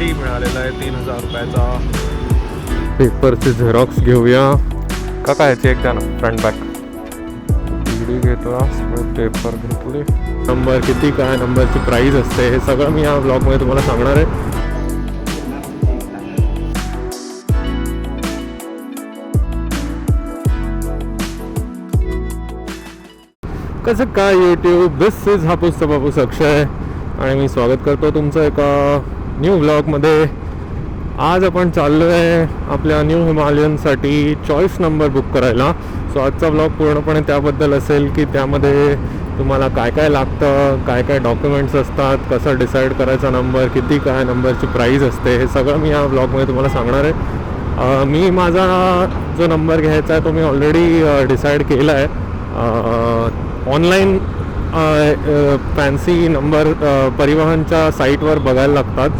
D मिळालेला आहे तीन हजार रुपयाचा. पेपरचे झेरॉक्स घेऊया. का काय चेक एकदा ना फ्रंट बॅक डी घेतो पेपर घेतले. नंबर किती काय नंबरची प्राईस असते हे सगळं मी या ब्लॉगमध्ये तुम्हाला सांगणार आहे. कसं काय यूट्यूब दिस इज हापूस बापूस अक्षय आणि मी स्वागत करतो तुमचं एका न्यू ब्लॉगमध्ये आज आपण चाललो आहे आपल्या न्यू हिमालयनसाठी चॉईस नंबर बुक करायला. सो आजचा ब्लॉग पूर्णपणे त्याबद्दल असेल की त्यामध्ये तुम्हाला काय काय लागतं काय काय डॉक्युमेंट्स असतात कसं डिसाईड करायचा नंबर किती काय नंबरची प्राईज असते हे सगळं मी या ब्लॉगमध्ये तुम्हाला सांगणार आहे. मी माझा जो नंबर घ्यायचा आहे तो मी ऑलरेडी डिसाईड केला आहे ऑनलाईन फॅन्सी नंबर परिवहनच्या साईटवर बघायला लागतात.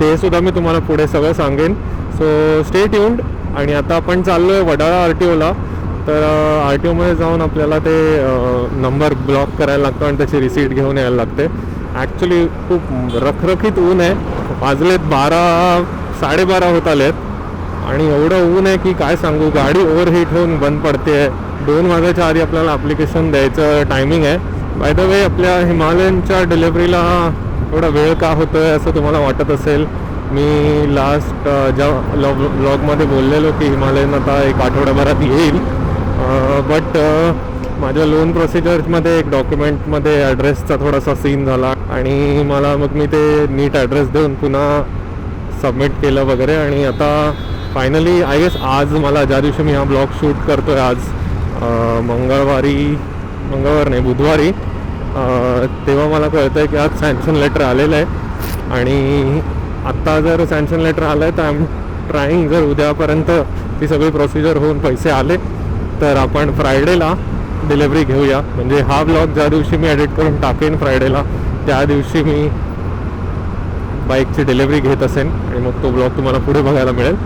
ते सुद्धा मी तुम्हाला पुढे सगळं सांगेन. सो स्टे ट्यून्ड आणि आता आपण चाललो आहे वडाळा आर टी ओला तर आर टी ओमध्ये जाऊन आपल्याला ते नंबर ब्लॉक करायला लागतो आणि त्याची रिसीट घेऊन यायला लागते. ॲक्च्युली खूप रखरखीत ऊन आहे. वाजलेत बारा साडेबारा होत आलेत. आणि एवढं ऊन आहे की काय सांगू? गाडी ओव्हरहीट होऊन बंद पडते आहे दोन वाजायच्या आधी आपल्याला ॲप्लिकेशन द्यायचं टायमिंग आहे. बाय द वे आपल्या हिमालयनच्या डिलेवरीला एवढा वेळ का होतो आहे असं तुम्हाला वाटत असेल? मी लास्ट ज्या लॉग ब्लॉगमध्ये बोललेलो की हिमालयन आता एक आठवड्याभरात येईल. बट माझ्या लोन प्रोसिजरमध्ये एक डॉक्युमेंटमध्ये ॲड्रेसचा थोडासा सीन झाला आणि मला मग मी ते नीट ॲड्रेस देऊन पुन्हा सबमिट केलं वगैरे आणि आता फायनली आय गेस आज मला ज्या दिवशी मी हा ब्लॉग शूट करतो आहे आज मंगळवारी मंगळवार नाही बुधवारी. तेव्हा मला कळतं आहे की आज सँक्शन लेटर आलेलं आहे. आणि आत्ता जर सँक्शन लेटर आलं आहे तर आय एम ट्राईंग जर उद्यापर्यंत ती सगळी प्रोसिजर होऊन पैसे आले तर आपण फ्रायडेला डिलेवरी घेऊया. म्हणजे हा ब्लॉग ज्या दिवशी मी एडिट करून टाकेन फ्रायडेला त्या दिवशी मी बाईकची डिलेवरी घेत असेन आणि मग तो ब्लॉग तुम्हाला पुढे बघायला मिळेल.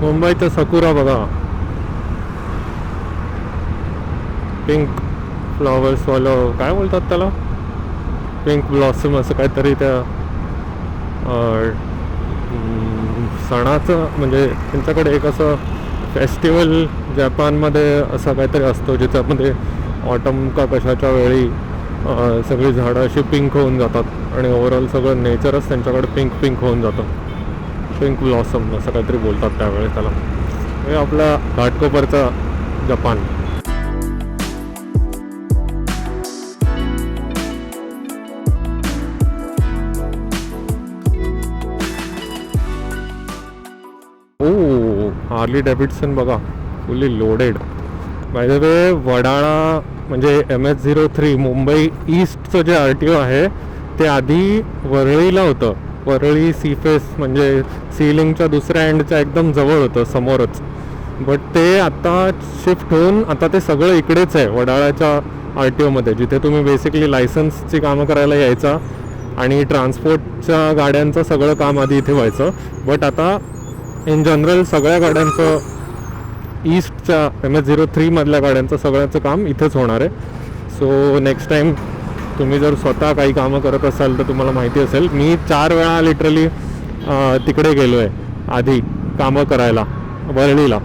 मुंबईचं सकुरा बघा. पिंक फ्लॉवर्सवालं काय बोलतात त्याला? पिंक ब्लॉसम असं काहीतरी त्या सणाचं म्हणजे त्यांच्याकडे एक असं फेस्टिवल जपानमध्ये असं काहीतरी असतो ज्याच्यामध्ये ऑटम का कशाच्या वेळी सगळी झाडं अशी पिंक होऊन जातात. आणि ओव्हरऑल सगळं नेचरच त्यांच्याकडे पिंक पिंक होऊन जातं. पिंक ब्लॉसम असं काहीतरी बोलतात त्यावेळी त्याला. हे आपला घाटकोपरचा जपान. ओ हार्ली डेव्हिडसन बघा fully loaded by the way Wadala म्हणजे M H zero three Mumbai ईस्टचं जे आर टी ओ आहे ते आधी वरळीला होतं. वरळी सी फेस म्हणजे सीलिंगच्या दुसऱ्या एंडच्या एकदम जवळ होतं समोरच. बट ते आता शिफ्ट होऊन आता ते सगळं इकडेच आहे वडाळ्याच्या आर टी ओमध्ये जिथे तुम्ही बेसिकली लायसन्सची कामं करायला यायचा आणि ट्रान्सपोर्टच्या गाड्यांचं सगळं काम आधी इथे व्हायचं. बट आता इन जनरल सगळ्या गाड्यांचं ईस्टच्या एम एस झिरो थ्रीमधल्या गाड्यांचं सगळ्याचं काम इथेच होणार आहे. सो नेक्स्ट टाईम तुम्ही जर स्वतः काही कामं करत असाल तर तुम्हाला माहिती असेल मी चार वेळा लिटरली तिकडे गेलो आहे आधी कामं करायला वरळीला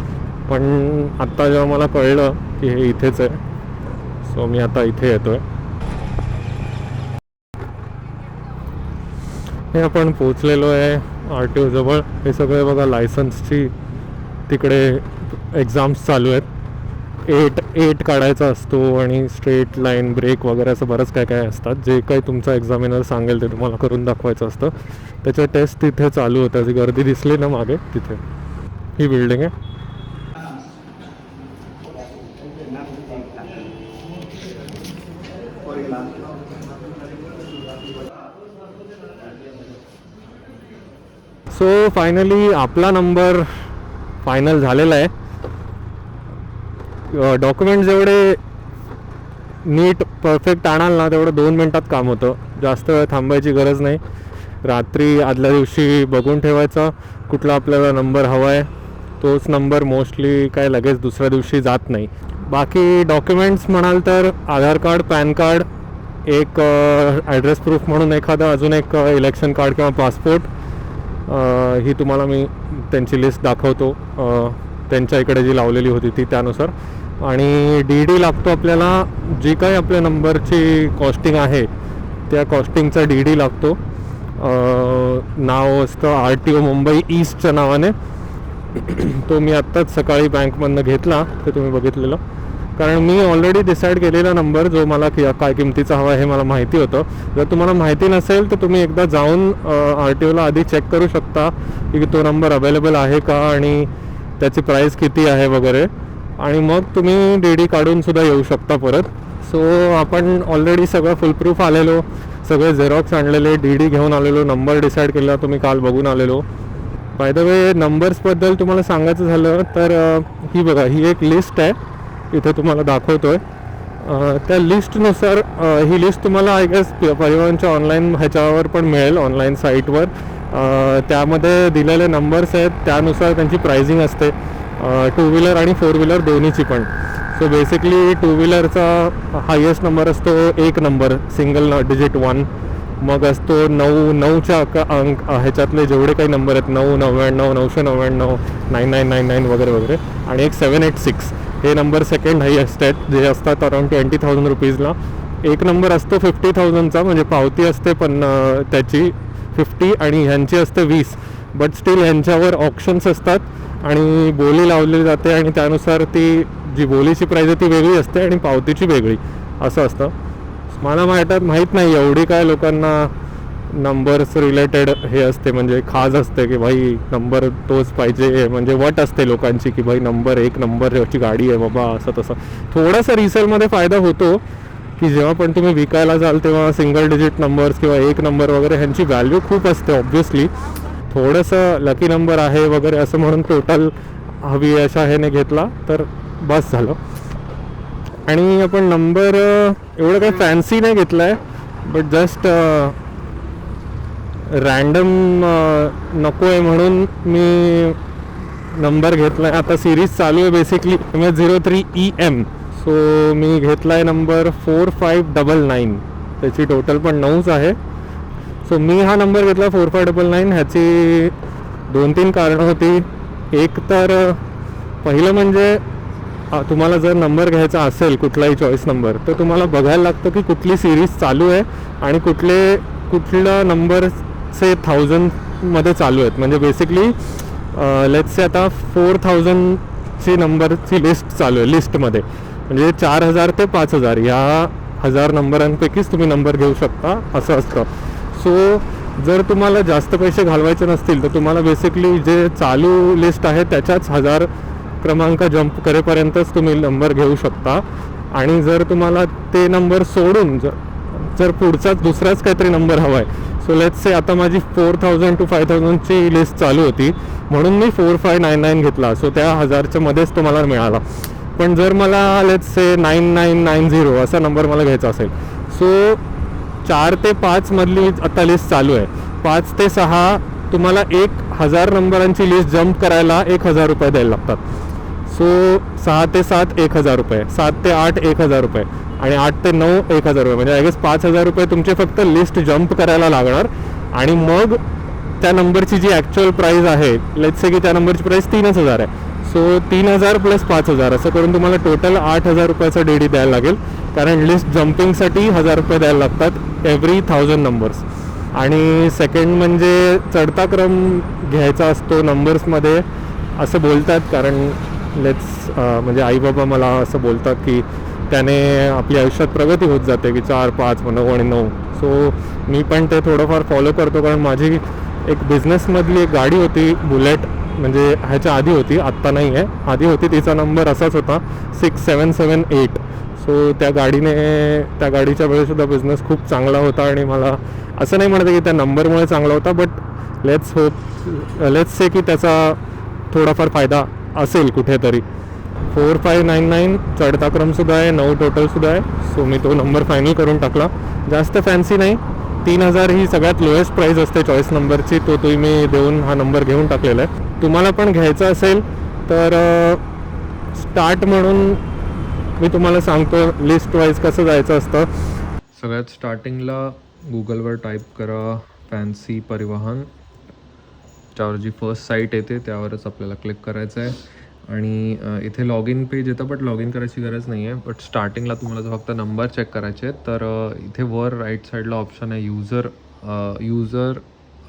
पण आत्ता जेव्हा मला कळलं की हे इथेच आहे सो मी आता इथे येतो आहे हे आपण पोचलेलो आहे आर टी ओजवळ हे सगळे बघा लायसन्सची तिकडे एक्झाम्स चालू आहेत. एट एट काढायचा असतो आणि स्ट्रेट लाईन ब्रेक वगैरे असं बरंच काय काय असतात. जे काही तुमचा एक्झामिनर सांगेल ते तुम्हाला करून दाखवायचं असतं. त्याच्या टेस्ट तिथे चालू होत्या जी गर्दी दिसली ना मागे तिथे. ही बिल्डिंग आहे. फायनली आपला नंबर फायनल झालेला आहे. डॉक्युमेंट जेवढे नीट परफेक्ट आणाल ना तेवढं दोन मिनटात काम होतं. जास्त वेळ थांबायची गरज नाही. रात्री आदल्या दिवशी बघून ठेवायचा कुठला आपल्याला नंबर हवा आहे तोच नंबर मोस्टली काय लगेच दुसऱ्या दिवशी जात नाही. बाकी डॉक्युमेंट्स म्हणाल तर आधार कार्ड पॅन कार्ड एक ॲड्रेस प्रूफ म्हणून एखादं अजून एक इलेक्शन कार्ड किंवा पासपोर्ट ही तुम्हाला मी त्यांची लिस्ट दाखवतो. त्यांच्या इकडे जी लावलेली होती ती त्यानुसार. आणि डी डी लागतो आपल्याला जी काही आपल्या नंबरची कॉस्टिंग आहे त्या कॉस्टिंगचा डी डी लागतो. नाव असतं आर टी ओ मुंबई ईस्टच्या नावाने. तो मी आत्ताच सकाळी बँकमधनं घेतला ते तुम्ही बघितलेलं. कारण मी ऑलरेडी डिसाईड केलेला नंबर जो मला कि काय किमतीचा हवा आहे हे मला माहिती होतं. जर तुम्हाला माहिती नसेल तर तुम्ही एकदा जाऊन आर टी ओला आधी चेक करू शकता की तो नंबर अवेलेबल आहे का आणि त्याची प्राईस किती आहे वगैरे. आणि मग तुम्ही डी डी काढूनसुद्धा येऊ शकता परत. सो आपण ऑलरेडी सगळं फुलप्रूफ आलेलो. सगळे झेरॉक्स आणलेले डी डी घेऊन आलेलो नंबर डिसाईड केला तुम्ही काल बघून आलेलो. बाय द वे नंबर्सबद्दल तुम्हाला सांगायचं झालं तर ही बघा ही एक लिस्ट आहे. इथे तुम्हाला दाखवतो आहे त्या लिस्टनुसार ही लिस्ट तुम्हाला आय गेस परिवहनच्या ऑनलाईन ह्याच्यावर पण मिळेल ऑनलाईन साईटवर त्यामध्ये दिलेले नंबर्स आहेत त्यानुसार त्यांची प्राइसिंग असते. टू व्हीलर आणि फोर व्हीलर दोन्हीची पण. सो बेसिकली टू व्हीलरचा हायेस्ट नंबर असतो एक नंबर सिंगल डिजिट वन मग असतो नऊ नऊच्या अक अंक ह्याच्यातले जेवढे काही नंबर आहेत नऊ नव्याण्णव नऊशे नव्याण्णव नाईन नाईन नाईन नाईन वगैरे वगैरे. आणि एक सेवन एट सिक्स हे नंबर सेकंड हायेस्ट आहेत. जे असतात अराउंड ट्वेंटी थाउजंड रुपीजला. एक नंबर असतो फिफ्टी थाउजंडचा म्हणजे पावती असते पण त्याची फिफ्टी आणि ह्यांची असते वीस. बट स्टील ह्यांच्यावर ऑप्शन्स असतात आणि बोली लावली जाते आणि त्यानुसार ती जी बोलीची प्राईज आहे ती वेगळी असते आणि पावतीची वेगळी. असं असतं. मला माहितात माहीत नाही एवढी काय लोकांना नंबर्स रिलेटेड हे असते म्हणजे खाज असते की भाई नंबर तोच पाहिजे म्हणजे वट असते लोकांची की भाई नंबर एक नंबरची गाडी आहे बाबा असं तसं. थोडासा रिसेलमध्ये फायदा होतो की जेव्हा पण तुम्ही विकायला जाल तेव्हा सिंगल डिजिट नंबर्स किंवा एक नंबर वगैरे ह्यांची व्हॅल्यू खूप असते ऑब्व्हियसली थोडंसं लकी नंबर आहे वगैरे असं म्हणून टोटल हवी अशा ह्याने घेतला तर बस झालं. आणि आपण नंबर एवढं काही फॅन्सी नाही घेतला आहे बट जस्ट रॅन्डम नको आहे म्हणून मी नंबर घेतला आहे आता सिरीज चालू आहे basically M H zero three E M so मी घेतला आहे number four five double nine त्याची टोटल पण नऊच आहे. सो मी हा नंबर घेतला फोर फाय डबल नाईन ह्याची दोन तीन कारणं होती. एक तर पहिलं म्हणजे तुम्हाला जर नंबर घ्यायचा असेल कुठलाही चॉईस नंबर तर तुम्हाला बघायला लागतं की कुठली सिरीज चालू आहे आणि कुठले कुठला नंबर से थाउजंडमध्ये चालू आहेत. म्हणजे बेसिकली लेट्स से आता फोर थाउजंडची नंबरची लिस्ट चालू आहे लिस्टमध्ये म्हणजे चार हजार ते पाच हजार या हजार नंबरांपैकीच तुम्ही नंबर घेऊ शकता असं असतं. सो जर तुम्हाला जास्त पैसे घालवायचे नसतील तर तुम्हाला बेसिकली जे चालू लिस्ट आहे त्याच्याच हजार क्रमांक जम्प करेपर्यंतच तुम्ही नंबर घेऊ शकता. आणि जर तुम्हाला ते नंबर सोडून जर जर पुढचाच दुसराच काहीतरी नंबर हवा आहे सो लेट्स से आता माझी फोर थाउजंड टू फाय थाउजंडची लिस्ट चालू होती. म्हणून मी फोर फाय नाईन नाईन घेतला. सो त्या हजारच्या मध्येच तो मला मिळाला. पण जर मला let's say nine nine nine zero असा नंबर मला घ्यायचा असेल. सो चार ते पाचमधली आता लिस्ट चालू आहे. पाच ते सहा तुम्हाला एक हजार नंबरांची लिस्ट जम्प करायला एक हजार रुपये द्यायला लागतात. सो सहा ते सात एक हजार रुपये सात ते आठ एक हजार रुपये आणि आठ ते नऊ एक हजार रुपये. म्हणजे आय गेस पाच हजार रुपये तुमचे फक्त लिस्ट जम्प करायला लागणार. आणि मग त्या नंबरची जी ॲक्च्युअल प्राईस आहे लेट्स से की त्या नंबरची प्राईस तीनच हजार आहे. सो तीन हजार प्लस पाच हजार असं करून तुम्हाला टोटल आठ हजार रुपयाचा डी डी द्यायला लागेल. कारण लिस्ट जम्पिंगसाठी हजार रुपये द्यायला लागतात एव्हरी थाउजंड नंबर्स आणि सेकंड म्हणजे चढता क्रम घ्यायचा असतो नंबर्समध्ये असं बोलतात. कारण लेट्स uh, म्हणजे आईबाबा मला असं बोलतात की त्याने आपल्या आयुष्यात प्रगती होत जाते की चार पाच नऊ आणि नऊ. सो मी पण ते थोडंफार फॉलो करतो कारण माझी एक बिझनेसमधली एक गाडी होती बुलेट म्हणजे ह्याच्या आधी होती आत्ता नाही आहे. आधी होती तिचा नंबर असाच होता six seven seven eight so त्या गाडीने त्या गाडीच्या वेळेसुद्धा बिझनेस खूप चांगला होता आणि मला असं नाही म्हणत आहे की त्या नंबरमुळे चांगला होता but let's hope let's say की त्याचा थोडाफार फायदा असेल कुठेतरी. फोर फाय नाईन नाईन चढता क्रमसुद्धा आहे नऊ टोटलसुद्धा आहे. सो मी तो नंबर फायनल करून टाकला. जास्त फॅन्सी नाही. तीन हजार ही सगळ्यात लोएस्ट प्राईस असते चॉईस नंबरची तो तुम्ही देऊन हा नंबर घेऊन टाकलेला आहे. तुम्हाला पण घ्यायचा असेल तर स्टार्ट म्हणून मी तुम्हाला सांगतो लिस्ट वाईज कसं जायचं असतं. सगळ्यात स्टार्टिंगला गुगलवर टाईप करा फॅन्सी परिवहन. त्यावर जी फर्स्ट साईट येते त्यावरच आपल्याला क्लिक करायचं आहे. आणि इथे लॉग इन पेज येतं बट लॉग इन करायची गरज नाही आहे बट स्टार्टिंगला तुम्हाला जर फक्त नंबर चेक करायचे आहेत तर इथे वर राईट साईडला ऑप्शन आहे युजर युजर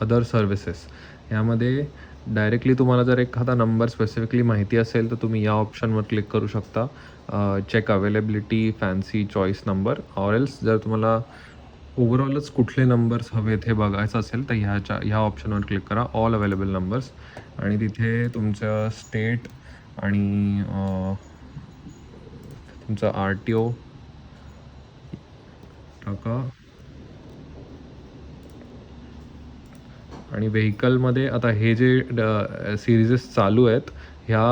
अदर सर्व्हिसेस ह्यामध्ये डायरेक्टली तुम्हाला जर एखादा नंबर स्पेसिफिकली माहिती असेल तर तुम्ही या ऑप्शनवर क्लिक करू शकता. Check availability fancy choice number or else जर तुम्हाला ओव्हरऑलच कुठले नंबर्स हवेत हे बघायचं असेल तर ह्याच्या ह्या ऑप्शनवर क्लिक करा. ऑल अवेलेबल नंबर्स आणि तिथे तुमचं स्टेट आणि तुमचं आर टी ओ टाका. आणि व्हेकलमध्ये आता हे जे सिरीजेस चालू आहेत ह्या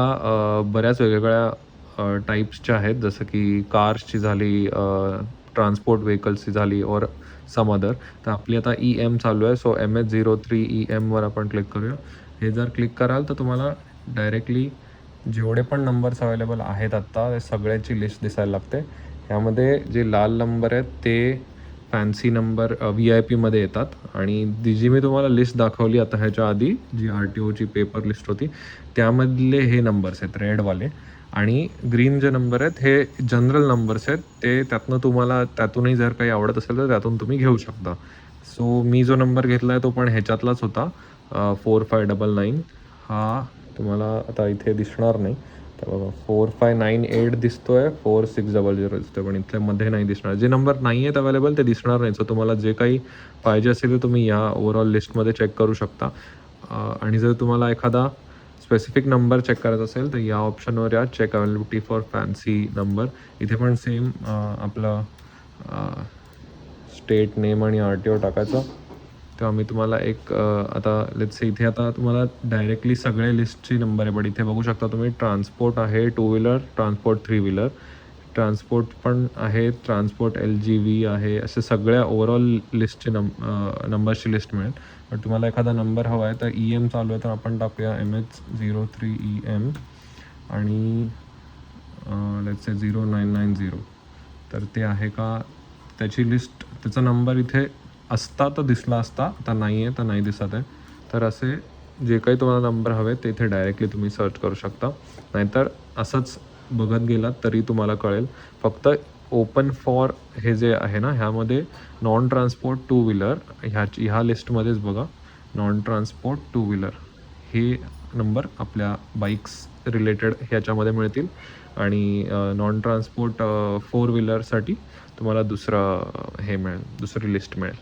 बऱ्याच वेगवेगळ्या टाईप्सच्या आहेत. जसं की कार्सची झाली ट्रान्सपोर्ट व्हेकल्सची झाली और सम अदर तर आपली आता ई एम चालू आहे. So M H zero three E एमवर आपण क्लिक करूया. हे जर क्लिक कराल तर तुम्हाला डायरेक्टली जेवढे पण नंबर्स अवेलेबल आहेत आत्ता ते सगळ्यांची लिस्ट दिसायला लागते. ह्यामध्ये जे लाल नंबर आहेत ते फॅन्सी नंबर व्ही आय पीमध्ये येतात. आणि ती जी मी तुम्हाला लिस्ट दाखवली आता ह्याच्या आधी जी आर टी ओची पेपर लिस्ट होती त्यामधले हे नंबर्स आहेत रेडवाले आणि ग्रीन जे नंबर आहेत हे जनरल नंबर्स आहेत. ते त्यातनं तुम्हाला त्यातूनही जर काही आवडत असेल तर त्यातून तुम्ही घेऊ शकता. सो मी जो नंबर घेतला आहे तो पण ह्याच्यातलाच होता. फोर फाय डबल नाईन हा तुम्हाला आता इथे दिसणार नाही. तर बघा फोर फाय नाईन एट दिसतो आहे फोर सिक्स डबल झिरो दिसतोय पण इथल्यामध्ये नाही दिसणार. जे नंबर नाही आहेत अवेलेबल ते दिसणार नाही. सो तुम्हाला जे काही पाहिजे असेल ते तुम्ही या ओवरऑल लिस्टमध्ये चेक करू शकता. आणि जर तुम्हाला एखादा स्पेसिफिक नंबर चेक करायचा असेल तर या ऑप्शनवर या check availability for fancy number इथे पण सेम आपलं स्टेट नेम आणि आर टी ओ टाकायचं. तेव्हा मी तुम्हाला एक आता आता से इथे आता तुम्हाला डायरेक्टली सगळे लिस्टची नंबर आहे बट इथे बघू शकता तुम्ही ट्रान्सपोर्ट आहे two wheeler transport three wheeler transport पण आहे ट्रान्सपोर्ट एल जी व्ही आहे असे सगळ्या ओव्हरऑल लिस्टचे नंब नंबर्सची लिस्ट मिळेल. बट तुम्हाला एखादा नंबर हवा आहे तर ई एम चालू आहे तर आपण टाकूया M H zero three E M आणि let's zero nine nine zero तर ते आहे का? त्याची लिस्ट त्याचा नंबर इथे असता तर दिसला असता आता नाही आहे तर नाही दिसत आहे. तर असे जे काही तुम्हाला नंबर हवे ते इथे डायरेक्टली तुम्ही सर्च करू शकता. नाहीतर असंच बघत गेलात तरी तुम्हाला कळेल. फक्त ओपन फॉर हे जे आहे ना ह्यामध्ये नॉन ट्रान्सपोर्ट टू व्हीलर ह्याची ह्या लिस्टमध्येच बघा. नॉन ट्रान्सपोर्ट टू व्हीलर हे नंबर आपल्या बाईक्स रिलेटेड ह्याच्यामध्ये मिळतील. आणि नॉन ट्रान्सपोर्ट फोर व्हीलरसाठी तुम्हाला दुसरं हे मिळेल दुसरी लिस्ट मिळेल.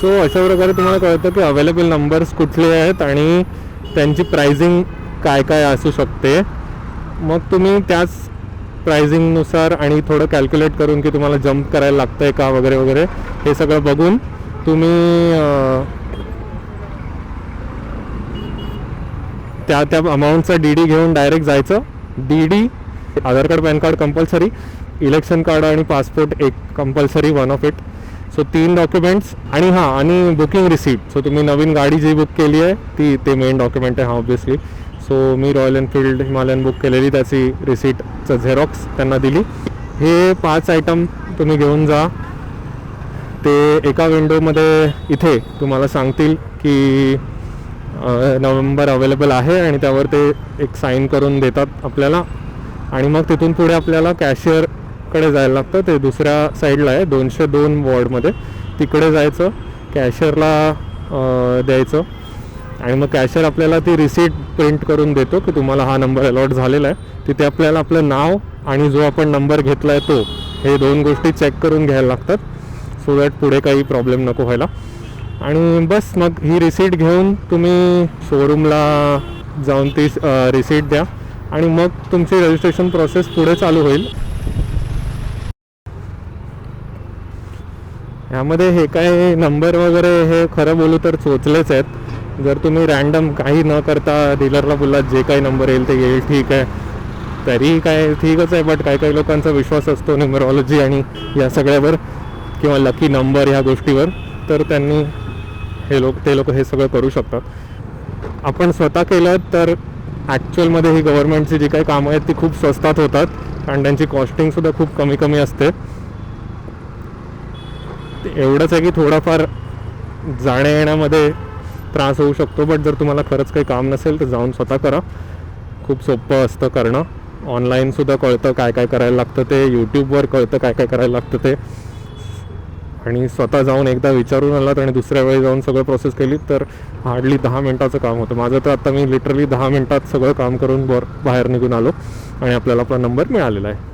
सो अशा प्रकारे तुम्हाला कळतं की अवेलेबल नंबर्स कुठले आहेत आणि त्यांची प्राइसिंग काय काय असू शकते. मग तुम्ही त्याच प्रायझिंगनुसार आणि थोडं कॅल्क्युलेट करून की तुम्हाला जम्प करायला लागतं आहे का वगैरे वगैरे हे सगळं बघून तुम्ही त्या त्या अमाऊंटचा डी डी घेऊन डायरेक्ट जायचं. D D Aadhaar card PAN card compulsory election card आणि पासपोर्ट एक compulsory one of it so तीन डॉक्युमेंट्स आणि हां आणि बुकिंग रिसीट सो तुम्ही नवीन गाडी जी बुक केली आहे ती ते मेन डॉक्युमेंट आहे हा ऑब्विसली सो मी रॉयल एनफिल्ड हिमालयन बुक केलेली त्याची रिसीटचं झेरॉक्स त्यांना दिली. हे पाच आयटम तुम्ही घेऊन जा. ते एका विंडोमध्ये इथे तुम्हाला सांगतील की नवंबर अवेलेबल आहे आणि त्यावर ते एक साईन करून देतात आपल्याला. आणि मग तिथून पुढे आपल्याला कॅशियरकडे जायला लागतं. ते दुसऱ्या साईडला आहे दोनशे दोन वॉर्डमध्ये तिकडे जायचं कॅशियरला द्यायचं. आणि मग कॅशर आपल्याला ती रिसीट प्रिंट करून देतो की तुम्हाला हा नंबर अलॉट झालेला आहे. तिथे आपल्याला आपलं नाव आणि जो आपण नंबर घेतला आहे तो हे दोन गोष्टी चेक करून घ्यायला लागतात. सो दॅट पुढे काही प्रॉब्लेम नको व्हायला. आणि बस मग ही रिसीट घेऊन तुम्ही शोरूमला जाऊन ती रिसीट द्या. आणि मग तुमची रजिस्ट्रेशन प्रोसेस पुढे चालू होईल. ह्यामध्ये हे काय नंबर वगैरे हे खरं बोलू तर चोचलेच आहेत. जर तुम्ही रॅन्डम काही न करता डीलरला बोललात जे काही नंबर येईल ते येईल ठीक आहे. तरी काय ठीकच आहे बट काही काही लोकांचा विश्वास असतो न्युमरॉलॉजी आणि या सगळ्यावर किंवा लकी नंबर ह्या गोष्टीवर. तर त्यांनी हे लोक ते लोक हे सगळं करू शकतात. आपण स्वतः केलं तर ॲक्च्युअलमध्ये ही गव्हर्नमेंटची जी काही कामं आहेत ती खूप स्वस्तात होतात. कारण त्यांची कॉस्टिंगसुद्धा खूप कमी कमी असते. एवढंच आहे की थोडंफार जाण्या येण्यामध्ये त्रास होऊ शकतो बट जर तुम्हाला खरंच काही काम नसेल तर जाऊन स्वतः करा. खूप सोपं असतं करणं. ऑनलाईनसुद्धा कळतं काय काय करायला लागतं ते यूट्यूबवर कळतं काय काय करायला लागतं ते. आणि स्वतः जाऊन एकदा विचारून आलात आणि दुसऱ्या वेळी जाऊन सगळं प्रोसेस केली तर हार्डली दहा मिनटाचं काम होतं. माझं तर आता मी लिटरली दहा मिनटात सगळं काम करून बर बाहेर निघून आलो आणि आपल्याला आपला नंबर मिळालेला आहे.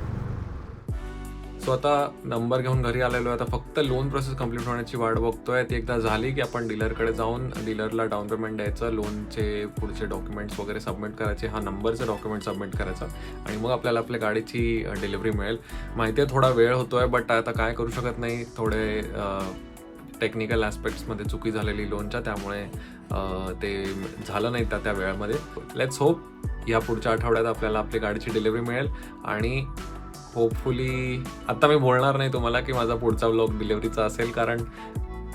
सो आता नंबर घेऊन घरी आलेलो आहे. आता फक्त लोन प्रोसेस कंप्लीट होण्याची वाट बघतोय. ती एकदा झाली की आपण डीलरकडे जाऊन डीलरला डाऊन पेमेंट द्यायचं लोनचे पुढचे डॉक्युमेंट्स वगैरे सबमिट करायचे. हा नंबरचे डॉक्युमेंट सबमिट करायचा आणि मग आपल्याला आपल्या गाडीची डिलिव्हरी मिळेल. माहिती आहे थोडा वेळ होतोय बट आता काय करू शकत नाही. थोडे टेक्निकल ॲस्पेक्ट्समध्ये चुकी झालेली लोनच्या त्यामुळे ते झालं नाही त्या त्या वेळामध्ये. लेट्स होप या पुढच्या आठवड्यात आपल्याला आपली गाडीची डिलिव्हरी मिळेल आणि होपफुली आता मी बोलणार नाही तुम्हाला की माझा पुढचा ब्लॉग डिलिव्हरीचा असेल कारण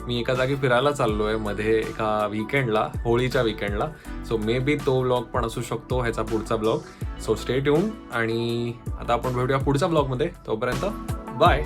मी एका जागी फिरायला चाललो आहे मध्ये एका विकेंडला होळीच्या विकेंडला सो मे बी तो ब्लॉग पण असू शकतो ह्याचा पुढचा ब्लॉग सो स्टेट येऊन आणि आता आपण भेटूया पुढच्या ब्लॉगमध्ये तोपर्यंत बाय